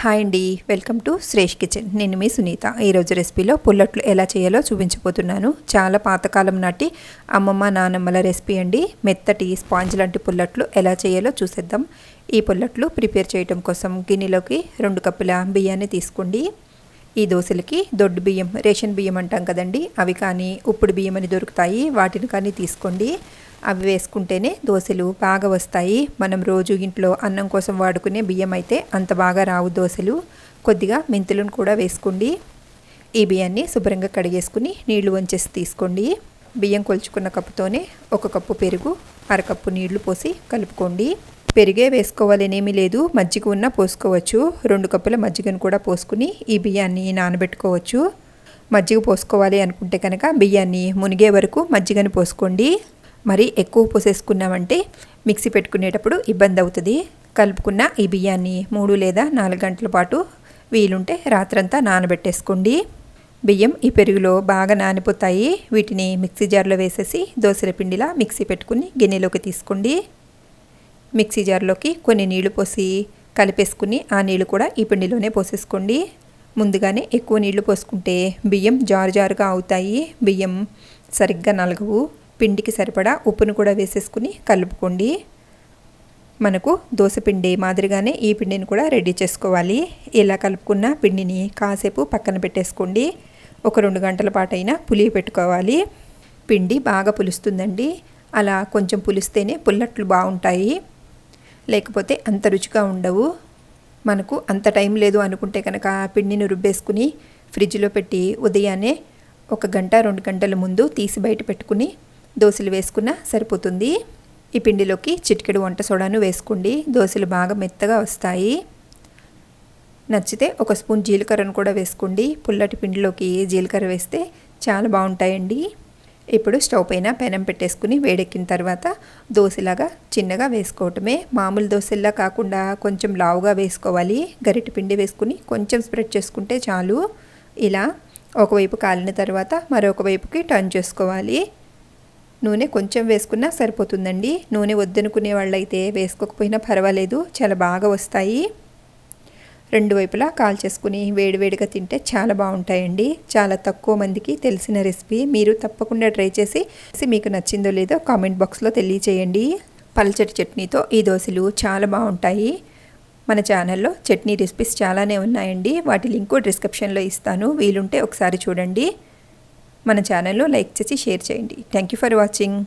Hi అండి welcome to Shresh kitchen. నేను మీ సునీత. ఈరోజు రెసిపీలో పుల్లట్లు ఎలా చేయాలో చూపించబోతున్నాను. చాలా పాతకాలం నాటి అమ్మమ్మ నానమ్మల రెసిపీ అండి. మెత్తటి స్పాంజ్ లాంటి పుల్లట్లు ఎలా చేయాలో చూసేద్దాం. ఈ పుల్లట్లు ప్రిపేర్ చేయడం కోసం గిన్నెలోకి రెండు కప్పుల బియ్యాన్ని తీసుకోండి. ఈ దోశలకి దొడ్డు బియ్యం రేషన్ బియ్యం అంటాం కదండి. అవి కానీ ఉప్పుడు బియ్యం అని దొరుకుతాయి. వాటిని కానీ తీసుకోండి. అవి వేసుకుంటేనే దోశలు బాగా వస్తాయి. మనం రోజు ఇంట్లో అన్నం కోసం వాడుకునే బియ్యం అయితే అంత బాగా రావు దోశలు. కొద్దిగా మెంతులను కూడా వేసుకోండి. ఈ బియ్యాన్ని శుభ్రంగా కడిగేసుకుని నీళ్ళు వంచేసి తీసుకోండి. బియ్యం కొలుచుకున్న కప్పుతోనే ఒక కప్పు పెరుగు అరకప్పు నీళ్ళు పోసి కలుపుకోండి. పెరిగే వేసుకోవాలనేమీ లేదు. మజ్జిగ ఉన్న పోసుకోవచ్చు. రెండు కప్పుల మజ్జిగను కూడా పోసుకుని ఈ బియ్యాన్ని నానబెట్టుకోవచ్చు. మజ్జిగ పోసుకోవాలి అనుకుంటే కనుక బియ్యాన్ని మునిగే వరకు మజ్జిగను పోసుకోండి. మరి ఎక్కువ పోసేసుకున్నామంటే మిక్సీ పెట్టుకునేటప్పుడు ఇబ్బంది అవుతుంది. కలుపుకున్న ఈ బియ్యాన్ని మూడు లేదా నాలుగు గంటల పాటు వీలుంటే రాత్రంతా నానబెట్టేసుకోండి. బియ్యం ఈ పెరుగులో బాగా నానిపోతాయి. వీటిని మిక్సీ జార్లో వేసేసి దోశల పిండిలా మిక్సీ పెట్టుకుని గిన్నెలోకి తీసుకోండి. మిక్సీ జార్లోకి కొన్ని నీళ్ళు పోసి కలిపేసుకుని ఆ నీళ్ళు కూడా ఈ పిండిలోనే పోసేసుకోండి. ముందుగానే ఎక్కువ నీళ్ళు పోసుకుంటే బియ్యం జారు జారుగా అవుతాయి. బియ్యం సరిగ్గా నలగవు. పిండికి సరిపడా ఉప్పును కూడా వేసేసుకుని కలుపుకోండి. మనకు దోశ పిండి మాదిరిగానే ఈ పిండిని కూడా రెడీ చేసుకోవాలి. ఇలా కలుపుకున్న పిండిని కాసేపు పక్కన పెట్టేసుకోండి. ఒక రెండు గంటల పాటైనా పులి పెట్టుకోవాలి. పిండి బాగా పులుస్తుందండి. అలా కొంచెం పులిస్తేనే పుల్లట్లు బాగుంటాయి. లేకపోతే అంత రుచిగా ఉండవు. మనకు అంత టైం లేదు అనుకుంటే కనుక పిండిని రుబ్బేసుకుని ఫ్రిడ్జ్లో పెట్టి ఉదయాన్నే ఒక గంట రెండు గంటల ముందు తీసి బయట పెట్టుకుని దోశలు వేసుకున్న సరిపోతుంది. ఈ పిండిలోకి చిటికెడు వంట సోడాను వేసుకోండి. దోశలు బాగా మెత్తగా వస్తాయి. నచ్చితే ఒక స్పూన్ జీలకర్రను కూడా వేసుకోండి. పుల్లటి పిండిలోకి జీలకర్ర వేస్తే చాలా బాగుంటాయండి. ఇప్పుడు స్టవ్ పైన పెనం పెట్టేసుకుని వేడెక్కిన తర్వాత దోశలాగా చిన్నగా వేసుకోవటమే. మామూలు దోశల్లా కాకుండా కొంచెం లావుగా వేసుకోవాలి. గరిటె పిండి వేసుకుని కొంచెం స్ప్రెడ్ చేసుకుంటే చాలు. ఇలా ఒకవైపు కాలిన తర్వాత మరొక వైపుకి టర్న్ చేసుకోవాలి. నూనె కొంచెం వేసుకున్నా సరిపోతుందండి. నూనె వద్దనుకునే వాళ్ళైతే వేసుకోకపోయినా పర్వాలేదు. చాలా బాగా వస్తాయి. రెండు వైపులా కాల్ చేసుకుని వేడివేడిగా తింటే చాలా బాగుంటాయండి. చాలా తక్కువ మందికి తెలిసిన రెసిపీ. మీరు తప్పకుండా ట్రై చేసి మీకు నచ్చిందో లేదో కామెంట్ బాక్స్లో తెలియచేయండి. పల్చటి చట్నీతో ఈ దోశలు చాలా బాగుంటాయి. మన ఛానల్లో చట్నీ రెసిపీస్ చాలానే ఉన్నాయండి. వాటి లింకు డిస్క్రిప్షన్లో ఇస్తాను. వీలుంటే ఒకసారి చూడండి. మన ఛానల్లో లైక్ చేసి షేర్ చేయండి. Thank you for watching.